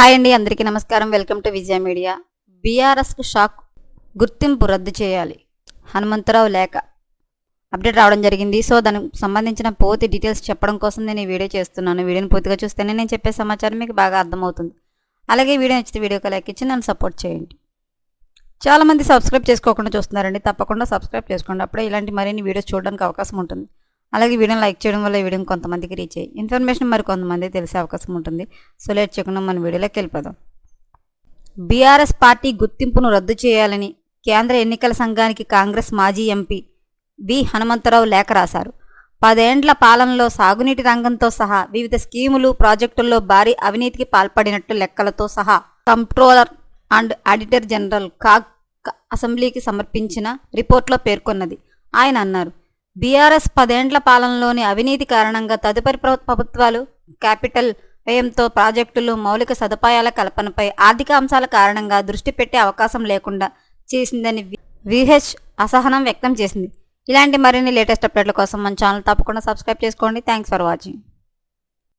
Hi అండి అందరికీ నమస్కారం. Welcome to Vijaya media. బీఆర్ఎస్కు షాక్ గుర్తింపు రద్దు చేయాలి. హనుమంతరావు లేఖ. అప్డేట్ రావడం జరిగింది. సో దానికి సంబంధించిన పూర్తి డీటెయిల్స్ చెప్పడం కోసం నేను ఈ వీడియో చేస్తున్నాను. వీడియోని పూర్తిగా చూస్తేనే నేను చెప్పే సమాచారం మీకు బాగా అర్థమవుతుంది. అలాగే వీడియో నచ్చితే వీడియోకి లైక్ ఇచ్చి నన్ను సపోర్ట్ చేయండి. చాలామంది సబ్స్క్రైబ్ చేసుకోకుండా చూస్తున్నారండి. తప్పకుండా సబ్స్క్రైబ్ చేసుకోండి. అప్పుడే ఇలాంటి మరిన్ని వీడియోస్ చూడడానికి అవకాశం ఉంటుంది. అలాగే వీడియోని లైక్ చేయడం వల్ల వీడియో కొంతమందికి రీచ్ అయ్యి ఇన్ఫర్మేషన్ మరి కొంతమంది తెలిసే అవకాశం ఉంటుంది. సో లేట్ చేయకుండా మన వీడియోలోకి వెళ్ళిపోదాం. బీఆర్ఎస్ పార్టీ గుర్తింపును రద్దు చేయాలని కేంద్ర ఎన్నికల సంఘానికి కాంగ్రెస్ మాజీ ఎంపీ వి. హనుమంతరావు లేఖ రాశారు. పదేండ్ల పాలనలో సాగునీటి రంగంతో సహా వివిధ స్కీములు ప్రాజెక్టుల్లో భారీ అవినీతికి పాల్పడినట్టు లెక్కలతో సహా comptroller and auditor general CAG అసెంబ్లీకి సమర్పించిన రిపోర్ట్లో పేర్కొన్నది. ఆయన అన్నారు బీఆర్ఎస్ పదేండ్ల పాలనలోని అవినీతి కారణంగా తదుపరి ప్రభుత్వాలు క్యాపిటల్ వ్యయంతో ప్రాజెక్టులు మౌలిక సదుపాయాల కల్పనపై ఆర్థిక అంశాల కారణంగా దృష్టి పెట్టే అవకాశం లేకుండా చేసిందని విహెచ్ అసహనం వ్యక్తం చేసింది. ఇలాంటి మరిన్ని లేటెస్ట్ అప్డేట్ల కోసం మన ఛానల్ తప్పకుండా సబ్స్క్రైబ్ చేసుకోండి. Thanks for watching.